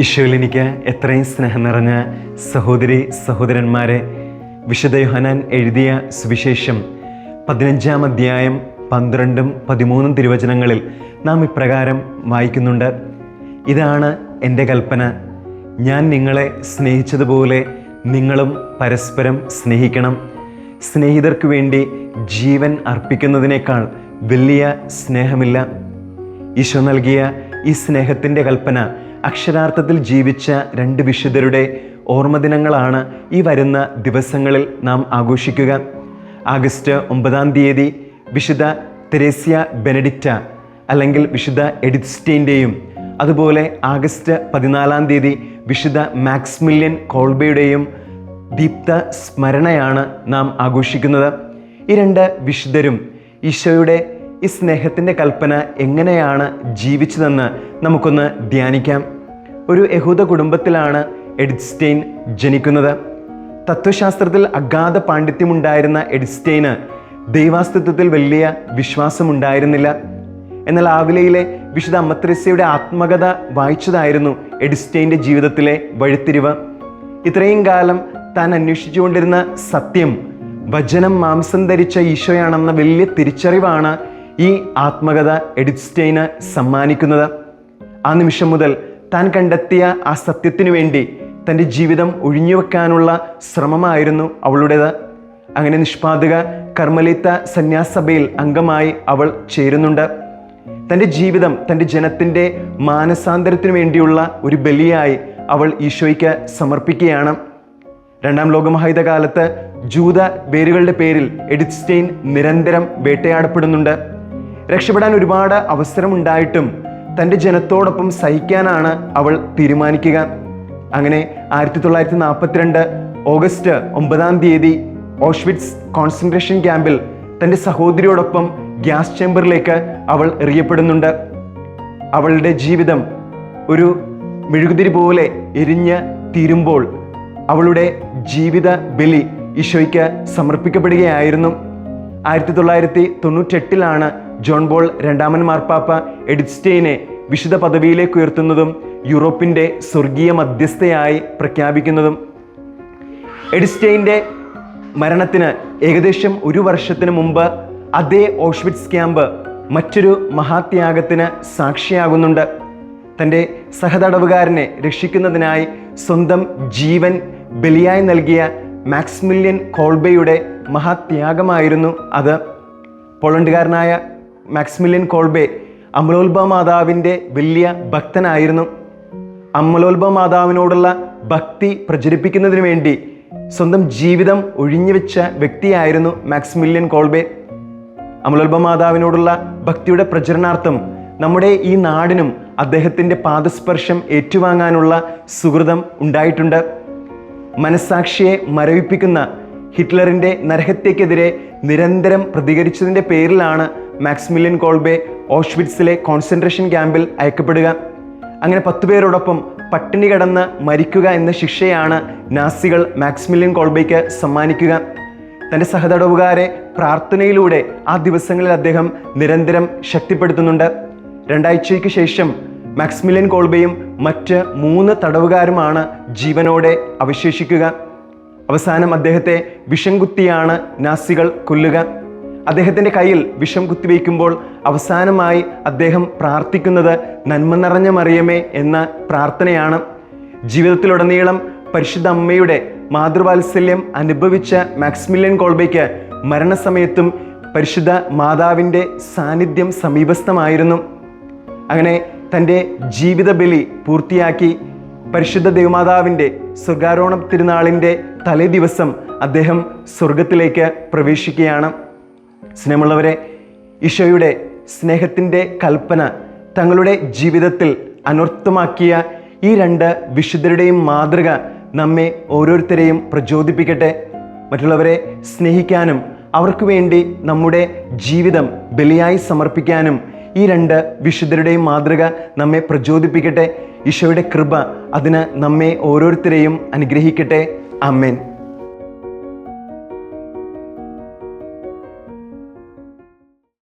ഈശോയിൽ എനിക്ക് എത്രയും സ്നേഹം നിറഞ്ഞ സഹോദരി സഹോദരന്മാരെ വിശുദ്ധ യോഹനാൻ എഴുതിയ സുവിശേഷം പതിനഞ്ചാം അധ്യായം പന്ത്രണ്ടും പതിമൂന്നും തിരുവചനങ്ങളിൽ നാം ഇപ്രകാരം വായിക്കുന്നുണ്ട്. ഇതാണ് എന്റെ കൽപ്പന. ഞാൻ നിങ്ങളെ സ്നേഹിച്ചതുപോലെ നിങ്ങളും പരസ്പരം സ്നേഹിക്കണം. സ്നേഹിതർക്ക് വേണ്ടി ജീവൻ അർപ്പിക്കുന്നതിനേക്കാൾ വലിയ സ്നേഹമില്ല. ഈശോ നൽകിയ ഈ സ്നേഹത്തിന്റെ കൽപ്പന അക്ഷരാർത്ഥത്തിൽ ജീവിച്ച രണ്ട് വിശുദ്ധരുടെ ഓർമ്മദിനങ്ങളാണ് ഈ വരുന്ന ദിവസങ്ങളിൽ നാം ആഘോഷിക്കുക. ആഗസ്റ്റ് ഒമ്പതാം തീയതി വിശുദ്ധ തെരേസ്യ ബെനഡിക്റ്റ അല്ലെങ്കിൽ വിശുദ്ധ എഡിസ്റ്റീന്റെയും അതുപോലെ ആഗസ്റ്റ് പതിനാലാം തീയതി വിശുദ്ധ മാക്സ്മില്യൻ കോൾബയുടെയും ദീപ്ത സ്മരണയാണ് നാം ആഘോഷിക്കുന്നത്. ഈ രണ്ട് വിശുദ്ധരും ഈശോയുടെ ഈ സ്നേഹത്തിന്റെ കൽപ്പന എങ്ങനെയാണ് ജീവിച്ചതെന്ന് നമുക്കൊന്ന് ധ്യാനിക്കാം. ഒരു യഹൂദ കുടുംബത്തിലാണ് എഡിസ്റ്റെയിൻ ജനിക്കുന്നത്. തത്വശാസ്ത്രത്തിൽ അഗാധ പാണ്ഡിത്യമുണ്ടായിരുന്ന എഡിസ്റ്റെയിന് ദൈവാസ്തിത്വത്തിൽ വലിയ വിശ്വാസമുണ്ടായിരുന്നില്ല. എന്നാൽ ആവിലയിലെ വിശുദ്ധ അമ്മത്രസ്യയുടെ ആത്മകഥ വായിച്ചതായിരുന്നു എഡിസ്റ്റെയിന്റെ ജീവിതത്തിലെ വഴിത്തിരിവ്. ഇത്രയും കാലം താൻ അന്വേഷിച്ചുകൊണ്ടിരുന്ന സത്യം വചനം മാംസം ധരിച്ച ഈശോയാണെന്ന വലിയ തിരിച്ചറിവാണ് ഈ ആത്മകഥ എഡിസ്റ്റെയിന് സമ്മാനിക്കുന്നത്. ആ നിമിഷം മുതൽ താൻ കണ്ടെത്തിയ ആ സത്യത്തിനു വേണ്ടി തന്റെ ജീവിതം ഒഴിഞ്ഞുവെക്കാനുള്ള ശ്രമമായിരുന്നു അവളുടേത്. അങ്ങനെ നിഷ്പാതക കർമ്മലിത്ത സന്യാസഭയിൽ അംഗമായി അവൾ ചേരുന്നുണ്ട്. തന്റെ ജീവിതം തന്റെ ജനത്തിന്റെ മാനസാന്തരത്തിനു വേണ്ടിയുള്ള ഒരു ബലിയായി അവൾ ഈശോയ്ക്ക് സമർപ്പിക്കുകയാണ്. രണ്ടാം ലോകമഹായുധകാലത്ത് ജൂത വേരുകളുടെ പേരിൽ എഡിറ്റ്സ്റ്റൈൻ നിരന്തരം വേട്ടയാടപ്പെടുന്നുണ്ട്. രക്ഷപ്പെടാൻ ഒരുപാട് അവസരമുണ്ടായിട്ടും തന്റെ ജനത്തോടൊപ്പം സഹിക്കാനാണ് അവൾ തീരുമാനിക്കുക. അങ്ങനെ ആയിരത്തി തൊള്ളായിരത്തി നാൽപ്പത്തിരണ്ട് ഓഗസ്റ്റ് ഒമ്പതാം തീയതി ഓഷ്വിറ്റ്സ് കോൺസെൻട്രേഷൻ ക്യാമ്പിൽ തന്റെ സഹോദരിയോടൊപ്പം ഗ്യാസ് ചേമ്പറിലേക്ക് അവൾ എറിയപ്പെടുന്നുണ്ട്. അവളുടെ ജീവിതം ഒരു മെഴുകുതിരി പോലെ എരിഞ്ഞ് തീരുമ്പോൾ അവളുടെ ജീവിത ബലി ഈശോയ്ക്ക് സമർപ്പിക്കപ്പെടുകയായിരുന്നു. ആയിരത്തി തൊള്ളായിരത്തി തൊണ്ണൂറ്റെട്ടിലാണ് ജോൺ ബോൾ രണ്ടാമൻ മാർപ്പാപ്പ എഡിറ്റ്സ്റ്റെയിനെ വിശുദ്ധ പദവിയിലേക്ക് ഉയർത്തുന്നതും യൂറോപ്പിന്റെ സ്വർഗീയ മധ്യസ്ഥയായി പ്രഖ്യാപിക്കുന്നതും. എഡിസ്റ്റെയിന്റെ മരണത്തിന് ഏകദേശം ഒരു വർഷത്തിന് മുമ്പ് അതേ ഓഷ്വിറ്റ്സ് ക്യാമ്പ് മറ്റൊരു മഹാത്യാഗത്തിന് സാക്ഷിയാകുന്നുണ്ട്. തന്റെ സഹതടവുകാരനെ രക്ഷിക്കുന്നതിനായി സ്വന്തം ജീവൻ ബലിയായി നൽകിയ മാക്സ്മില്യൻ കോൾബയുടെ മഹാത്യാഗമായിരുന്നു അത്. പോളണ്ടുകാരനായ മാക്സ്മില്യൻ കോൾബെ അമലോത്ഭവ മാതാവിന്റെ വലിയ ഭക്തനായിരുന്നു. അമലോത്ഭവ മാതാവിനോടുള്ള ഭക്തി പ്രചരിപ്പിക്കുന്നതിന് വേണ്ടി സ്വന്തം ജീവിതം ഒഴിഞ്ഞുവെച്ച വ്യക്തിയായിരുന്നു മാക്സിമിലിയൻ കോൾബെ. അമലോത്ഭവ മാതാവിനോടുള്ള ഭക്തിയുടെ പ്രചരണാർത്ഥം നമ്മുടെ ഈ നാടിനും അദ്ദേഹത്തിന്റെ പാദസ്പർശം ഏറ്റുവാങ്ങാനുള്ള സുഹൃതം ഉണ്ടായിട്ടുണ്ട്. മനസാക്ഷിയെ മരവിപ്പിക്കുന്ന ഹിറ്റ്ലറിന്റെ നരഹത്യക്കെതിരെ നിരന്തരം പ്രതികരിച്ചതിന്റെ പേരിലാണ് മാക്സ്മില്യൻ കോൾബെ ഓഷ്വിറ്റ്സിലെ കോൺസെൻട്രേഷൻ ക്യാമ്പിൽ അയക്കപ്പെടുക. അങ്ങനെ പത്തു പേരോടൊപ്പം പട്ടിണി കടന്ന് മരിക്കുക എന്ന ശിക്ഷയാണ് നാസികൾ മാക്സിമിലിയൻ കോൾബയ്ക്ക് സമ്മാനിക്കുക. തന്റെ സഹതടവുകാരെ പ്രാർത്ഥനയിലൂടെ ആ ദിവസങ്ങളിൽ അദ്ദേഹം നിരന്തരം ശക്തിപ്പെടുത്തുന്നുണ്ട്. രണ്ടാഴ്ചയ്ക്ക് ശേഷം മാക്സിമിലിയൻ കോൾബയും മറ്റ് മൂന്ന് തടവുകാരുമാണ് ജീവനോടെ അവശേഷിക്കുക. അവസാനം അദ്ദേഹത്തെ വിഷം കുത്തിയാണ് നാസികൾ കൊല്ലുക. അദ്ദേഹത്തിന്റെ കയ്യിൽ വിഷം കുത്തിവയ്ക്കുമ്പോൾ അവസാനമായി അദ്ദേഹം പ്രാർത്ഥിക്കുന്നത് നന്മ നിറഞ്ഞ മറിയമേ എന്ന പ്രാർത്ഥനയാണ്. ജീവിതത്തിലുടനീളം പരിശുദ്ധ അമ്മയുടെ മാതൃവാത്സല്യം അനുഭവിച്ച മാക്സ്മില്യൻ കോൾബയ്ക്ക് മരണസമയത്തും പരിശുദ്ധ മാതാവിന്റെ സാന്നിധ്യം സമീപസ്ഥമായിരുന്നു. അങ്ങനെ തന്റെ ജീവിത ബലി പൂർത്തിയാക്കി പരിശുദ്ധ ദേവമാതാവിന്റെ സ്വർഗാരോഹണ തിരുനാളിന്റെ തലേ ദിവസം അദ്ദേഹം സ്വർഗത്തിലേക്ക് പ്രവേശിക്കുകയാണ്. സ്നേഹമുള്ളവരെ ഈശോയുടെ സ്നേഹത്തിന്റെ കൽപ്പന തങ്ങളുടെ ജീവിതത്തിൽ അനർത്ഥമാക്കിയ ഈ രണ്ട് വിശുദ്ധരുടെയും മാതൃക നമ്മെ ഓരോരുത്തരെയും പ്രചോദിപ്പിക്കട്ടെ. മറ്റുള്ളവരെ സ്നേഹിക്കാനും അവർക്ക് വേണ്ടി നമ്മുടെ ജീവിതം ബലിയായി സമർപ്പിക്കാനും ഈ രണ്ട് വിശുദ്ധരുടെയും മാതൃക നമ്മെ പ്രചോദിപ്പിക്കട്ടെ. ഈശോയുടെ കൃപ അതിന് നമ്മെ ഓരോരുത്തരെയും അനുഗ്രഹിക്കട്ടെ. അമ്മേൻ